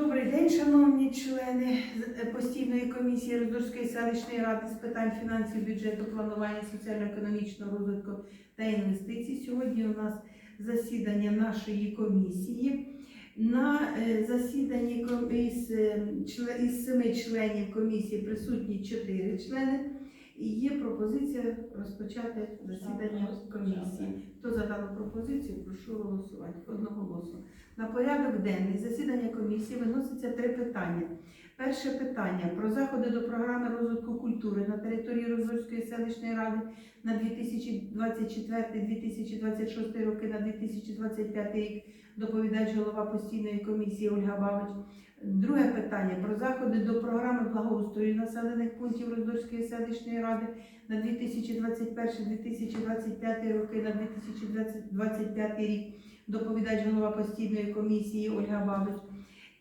Добрий день, шановні члени постійної комісії Роздорської селищної ради з питань фінансів, бюджету, планування соціально-економічного розвитку та інвестицій. Сьогодні у нас засідання нашої комісії. На е, засіданні е, із семи членів комісії присутні чотири члени. І є пропозиція розпочати засідання комісії. Хто за дану пропозицію, прошу голосувати одноголосно. На порядок денний засідання комісії виноситься три питання. Перше питання про заходи до програми розвитку культури на території Розвольської селищної ради на 2024-2026 роки на 2025 рік. Доповідач голова постійної комісії Ольга Бабич. Друге питання про заходи до програми благоустрою населених пунктів Роздорської селищної ради на 2021-2025 роки на 2025 рік. Доповідач голова постійної комісії Ольга Бабич.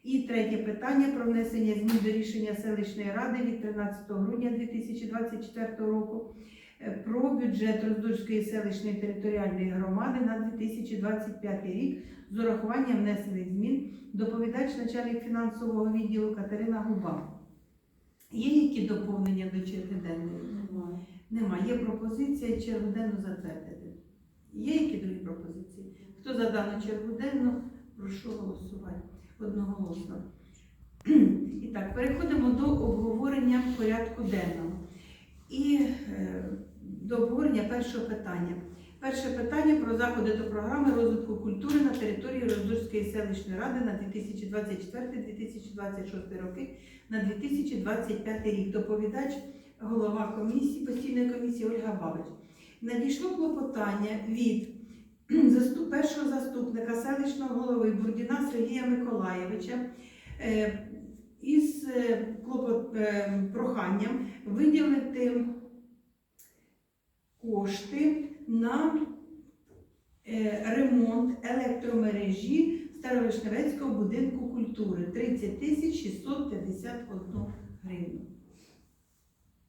І третє питання про внесення змін до рішення селищної ради від 13 грудня 2024 року е, про бюджет Роздорської селищної територіальної громади на 2025 рік з урахуванням внесених змін. Доповідач начальник фінансового відділу Катерина Губа. Є які доповнення до черги денної? Немає. Є пропозиція чергу денну затвердити. Є які другі пропозиції? Хто за дану чергу денну, прошу голосувати одноголосно. І так, переходимо до обговорення порядку денного. І е, до обговорення першого питання. Перше питання про заходи до програми розвитку культури на території Роздорської селищної ради на 2024-2026 роки на 2025 рік. Доповідач голова комісії, постійної комісії Ольга Бабич. Надійшло клопотання від першого заступника селищного голови Бурдіна Сергія Миколаєвича е, із е, е, проханням виділити кошти на ремонт електромережі Старовишневецького будинку культури 30 тисяч 651 гривну.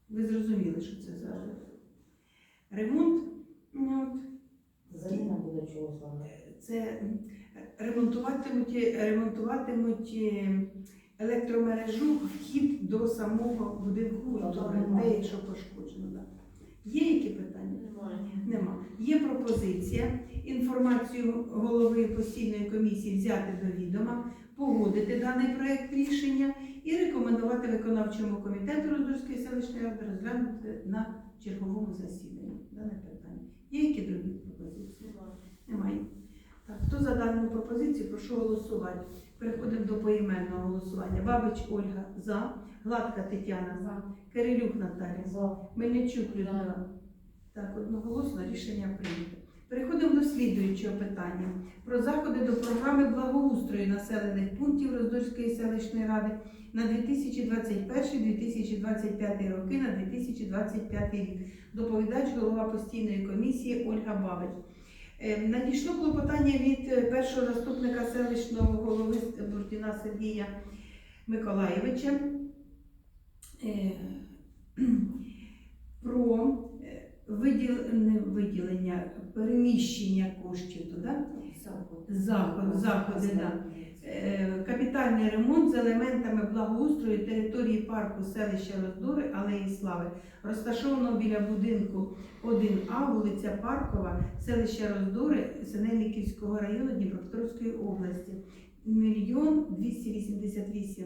Ви зрозуміли, що це за ремонт? Чого саме? це ремонтуватимуть, ремонтуватимуть е, електромережу вхід до самого будинку Ну, де якщо пошкоджено. Да. Є які питання? Немає. Нема. Є пропозиція інформацію голови постійної комісії взяти до відома, погодити даний проект рішення і рекомендувати виконавчому комітету Роздорської селищної ради розглянути на черговому засіданні дане питання. Є які другі пропозиції? Немає. Так, хто за дану пропозицію, прошу голосувати. Переходимо до поіменного голосування. Бабич Ольга за, Гладка Тетяна за, Кирилюк Наталія, За. Мельничук Людмила. Так, одноголосно рішення прийнято. Переходимо до слідуючого питання про заходи до програми благоустрою населених пунктів Роздорської селищної ради на 2021-2025 роки на 2025 рік. Доповідач голова постійної комісії Ольга Бабич. Е, Надійшло клопотання від е, першого заступника селищного голови Бурдіна Сергія Миколаєвича е, про виділення, переміщення коштів туди. заходи, заходи, да. Капітальний ремонт з елементами благоустрою території парку селища Роздори Алеї Слави, розташованого біля будинку 1А, вулиця Паркова, селища Роздори Синельниківського району Дніпропетровської області. Мільйон 288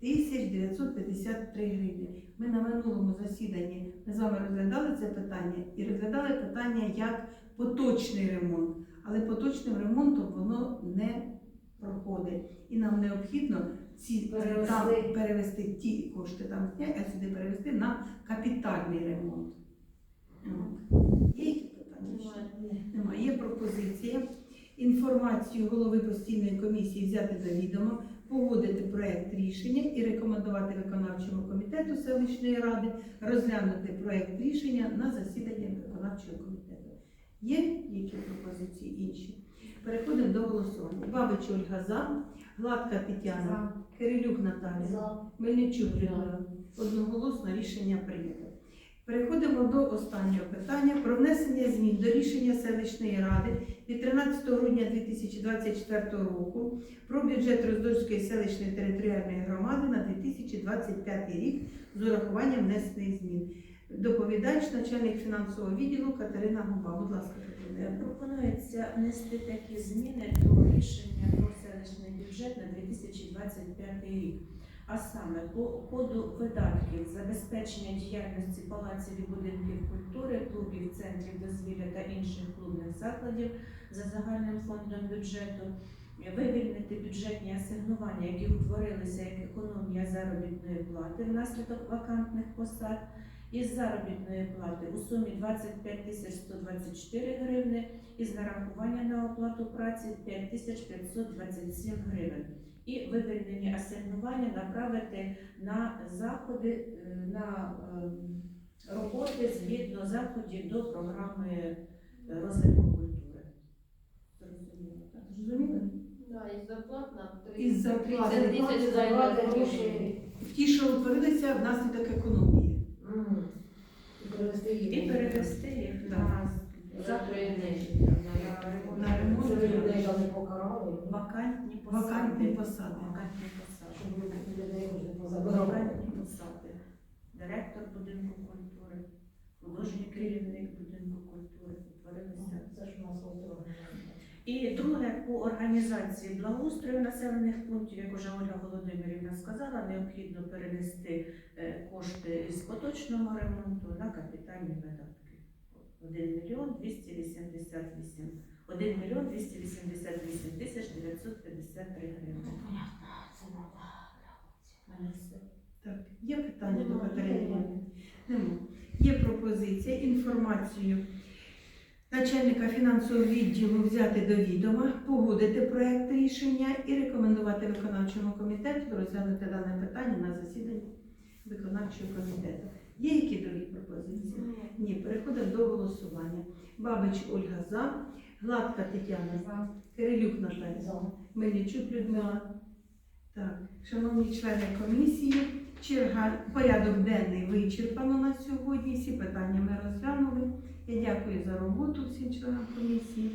тисяч 953 гривні. Ми на минулому засіданні ми з вами розглядали це питання і розглядали питання як поточний ремонт. Але поточним ремонтом воно не проходить. І нам необхідно ці Перевести. там перевести ті кошти там зняти, а сюди перевести на капітальний ремонт. Є які питання? ще? Немає. Є пропозиція. Інформацію голови постійної комісії взяти до відома, погодити проект рішення і рекомендувати виконавчому комітету селищної ради розглянути проект рішення на засіданні виконавчого комітету. Є які пропозиції інші? Переходимо до голосування. Бабич Ольга за, Гладка Тетяна, Кирилюк Наталія, За. Мельничук Людмила. Одноголосно рішення прийнято. Переходимо до останнього питання про внесення змін до рішення селищної ради від 13 грудня 2024 року про бюджет Роздольської селищної територіальної громади на 2025 рік з урахуванням внесених змін. Доповідач, начальник фінансового відділу Катерина Губа. Будь ласка, Катерина. Пропонується внести такі зміни до рішення про селищний бюджет на 2025 рік. А саме по ходу видатків забезпечення діяльності палаців і будинків культури, клубів, центрів дозвілля та інших клубних закладів за загальним фондом бюджету, вивільнити бюджетні асигнування, які утворилися як економія заробітної плати внаслідок вакантних посад, із заробітної плати у сумі 25 тисяч 124 гривни із нарахування на оплату праці 5527 гривень. І вивільнені асигнування направити на заходи, е, на е, роботи згідно заходів до програми розвитку культури. Зрозуміло, так? Зрозуміли? Да, із зарплат на Із зарплат. 30 тисяч Зарплати зайняли гроші. Ті, що утворилися внаслідок економії. М. І перевести їх. І перевести їх на ремонт. Людей там покарали. вакантні посади. Вакантні посади. Вакантні посади. Вакантні. Директор будинку культури, художній керівник будинку культури утворилися. Це ж у нас. І друге, по організації благоустрою населених пунктів, як уже Ольга Володимирівна сказала, необхідно перенести е, кошти з поточного ремонту на капітальні видатки. 1 мільйон 288 1 мільйон 288 тисяч 953 гривень. Це надо. У мене все. Так, є питання до. Катерини? Нема. Є пропозиція інформацію начальника фінансового відділу взяти до відома, погодити проект рішення і рекомендувати виконавчому комітету розглянути дане питання на засіданні виконавчого комітету. Є які другі пропозиції? Ні, переходимо до голосування. Бабич Ольга за, Гладка Тетяна, за, Кирилюк Наталія. За. Мельничук Людмила. Так, шановні члени комісії, черга, порядок денний вичерпано на сьогодні. Всі питання ми розглянули. Я дякую за роботу всім членам комісії.